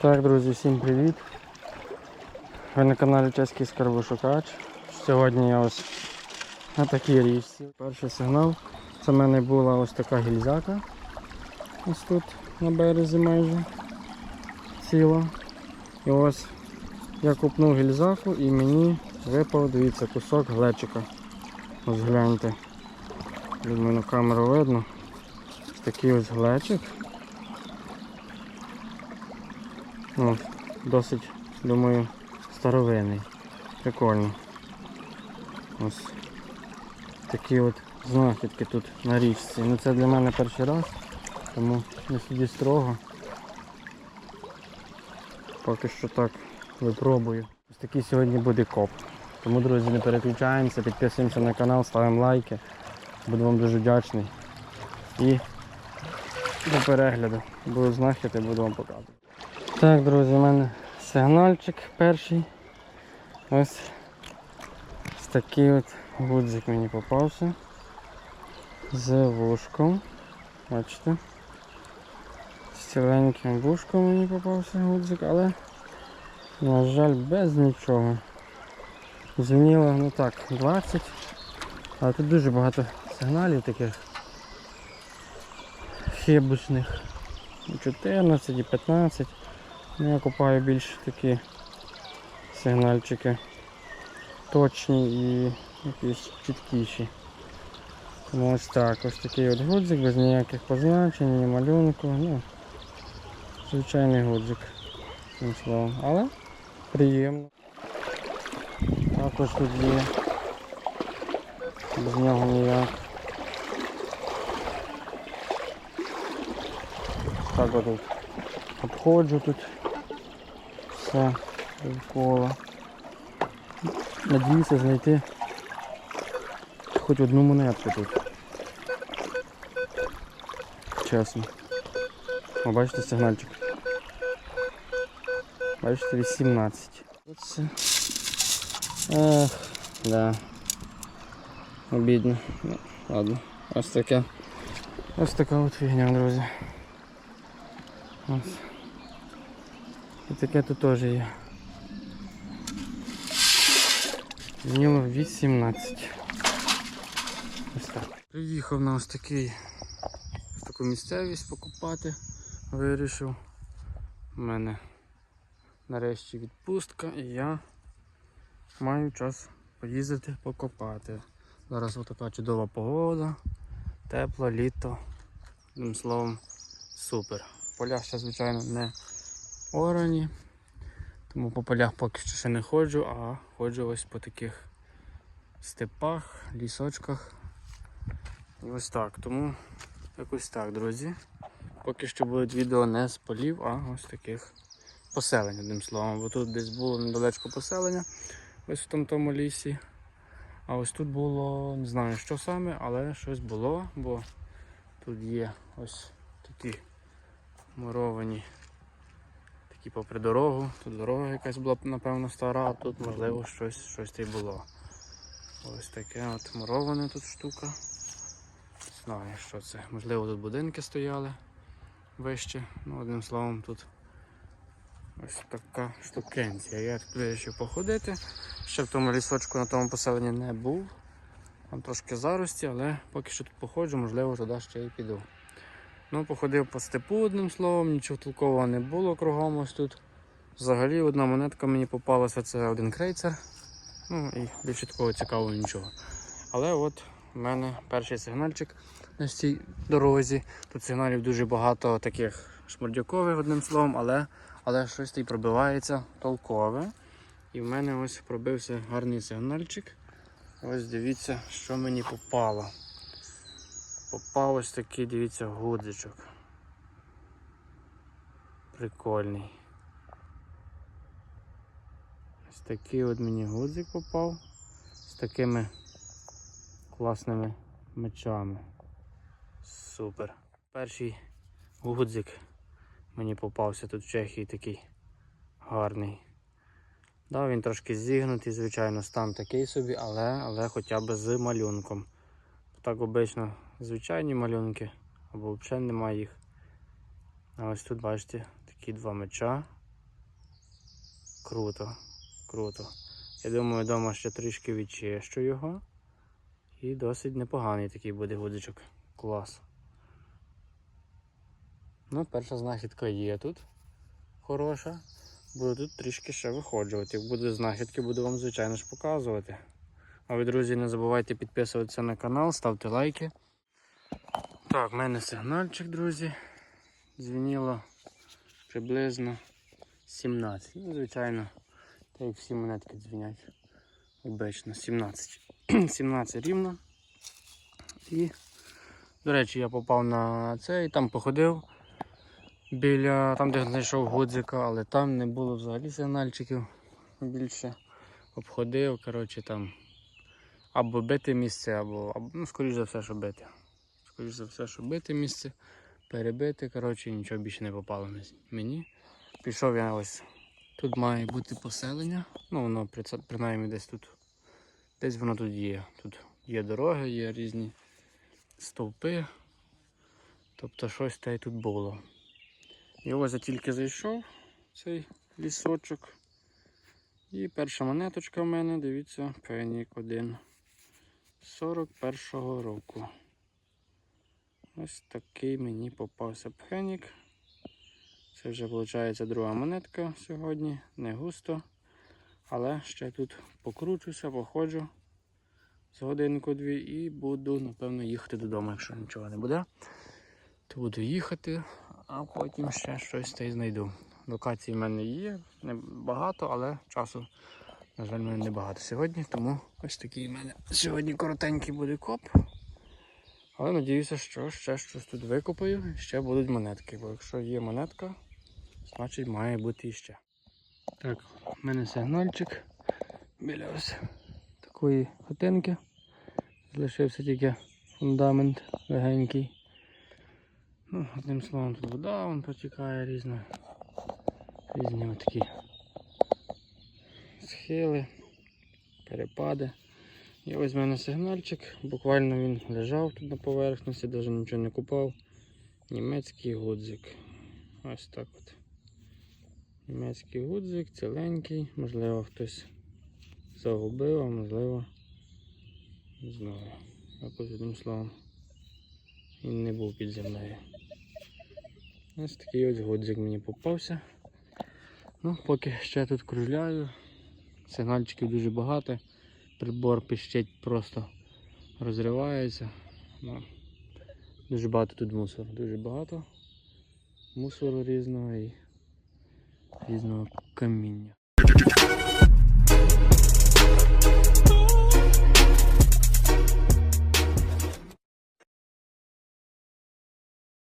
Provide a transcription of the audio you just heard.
Так, друзі, всім привіт! Ви на каналі Чеський Скарбошукач. Сьогодні я ось на такій річці. Перший сигнал. Це в мене була ось така гільзака. Ось тут на березі майже ціла. І ось я купнув гільзаку і мені випав, дивіться, кусок глечика. Ось гляньте. Думаю, на камеру видно. Такий ось глечик. Ну, досить, думаю, старовинний. Прикольно. Ось такі от знахідки тут на річці. Ну це для мене перший раз, тому не судіть строго. Поки що так випробую. Ось такий сьогодні буде коп. Тому, друзі, не переключаємося, підписуємося на канал, ставимо лайки. Буду вам дуже вдячний. І до перегляду. Буду знахідки, буду вам показувати. Так, друзі, у мене сигнальчик перший. Ось такий от гудзик мені попався. З вушком. Бачите? З ціленьким вушком мені попався гудзик, але, на жаль, без нічого. Дзвоніло, ну так, 20. Але тут дуже багато сигналів таких хибочних. І 14 і 15. Ну, я купаю більш такі сигнальчики точні і якісь чіткіші. Тому ось так, ось такий от гудзик, без ніяких позначень, ні малюнку. Ну, звичайний гудзик, цим словом. Але приємно. Також тут є. Без нього ніяк. Так отут обходжу тут все довкола. Надіюся знайти хоч одну монетку тут. Чесно. О, бачите сигнальчик. Бачите, 18. Оце. Ех, да. Обідно. Ну, ладно. Ось таке. Ось така от фігня, друзі. Ось. І таке тут теж є. Дніло 18. Ось так. Приїхав на ось такий ось таку місцевість покупати. Вирішив. У мене нарешті відпустка і я маю час поїздити покопати. Зараз така чудова погода, тепло, літо. Одним словом, супер. Поля ще, звичайно, неорані, тому по полях поки що ще не ходжу, а ходжу ось по таких степах, лісочках. І ось так. Тому якось так, друзі. Поки що будуть відео не з полів, а ось таких поселень, одним словом. Бо тут десь було недалечко поселення, ось в тому, тому лісі. А ось тут було, не знаю що саме, але щось було, бо тут є ось такі муровані такі попри дорогу. Тут дорога якась була, напевно, стара, а тут можливо щось щось та було. Ось таке от мурована тут штука. Не знаю, що це. Можливо, тут будинки стояли вище. Ну, одним словом, тут ось така штукенція. Я тут вирішив походити. Ще в тому лісочку на тому поселенні не був. Там трошки зарості, але поки що тут походжу, можливо, туди ще й піду. Ну, походив по степу одним словом, нічого толкового не було кругом ось тут. Взагалі одна монетка мені попалася, це один крейцер. Ну і більше такого цікавого нічого. Але от у мене перший сигнальчик на цій дорозі. Тут сигналів дуже багато таких шмурдякових, одним словом, але але щось тут пробивається толкове. І в мене ось пробився гарний сигнальчик. Ось дивіться, що мені попало. Попав ось такий, дивіться, гудзичок. Прикольний. Ось такий от мені гудзик попав з такими класними мечами. Супер. Перший гудзик мені попався тут в Чехії такий гарний. Да, він трошки зігнутий, звичайно, стан такий собі, але, але хоча б з малюнком. Так обично звичайні малюнки, або взагалі немає їх. А ось тут бачите такі два меча. Круто, круто. Я думаю, вдома ще трішки відчищу його. І досить непоганий такий буде гудзичок. Клас. Ну, перша знахідка є тут. Хороша. Буду тут трішки ще виходжувати. Як буде знахідки, буду вам, звичайно ж, показувати. А ви, друзі, не забувайте підписуватися на канал, ставте лайки. Так, в мене сигнальчик, друзі. Дзвініло приблизно 17. Ну, звичайно, так як всі монетки дзвінять. Обично 17. 17 рівно. І, до речі, я попав на це і там походив біля там, де знайшов гудзика, але там не було взагалі сигнальчиків більше. Обходив, коротше, там або бити місце, або, або ну, скоріш за все, що бити. Скоріш за все, що бити місце, перебити, коротше, нічого більше не попало мені. Пішов я ось. Тут має бути поселення. Ну, воно принаймні десь тут. Десь воно тут є. Тут є дороги, є різні стовпи. Тобто щось та й тут було. І ось я тільки зайшов цей лісочок. І перша монеточка в мене, дивіться, Фенік 1. 41-го року. Ось такий мені попався пхенік. Це вже виходить друга монетка сьогодні. Не густо. Але ще тут покручуся, походжу з годинку-дві і буду, напевно, їхати додому, якщо нічого не буде. То буду їхати, а потім ще щось та й знайду. Локацій в мене є, не багато, але часу, на жаль, в мене небагато сьогодні, тому ось такий в мене сьогодні коротенький буде коп. Але надіюся, що ще щось тут викопаю, ще будуть монетки. Бо якщо є монетка, значить має бути іще. Так, в мене сигнальчик біля ось такої хатинки. Залишився тільки фундамент легенький. Ну, одним словом, тут вода вон протікає різна. Різні такі схили, перепади. І ось в мене сигнальчик. Буквально він лежав тут на поверхності, навіть нічого не купав. Німецький гудзик. Ось так от. Німецький гудзик, ціленький, можливо хтось загубив, а можливо, не знаю. Якось одним словом. Він не був під землею. Ось такий ось гудзик мені попався. Ну, поки ще тут кружляю. Сигнальчиків дуже багато. Прибор пищить просто розривається. Ну, дуже багато тут мусору, дуже багато мусору різного і різного каміння.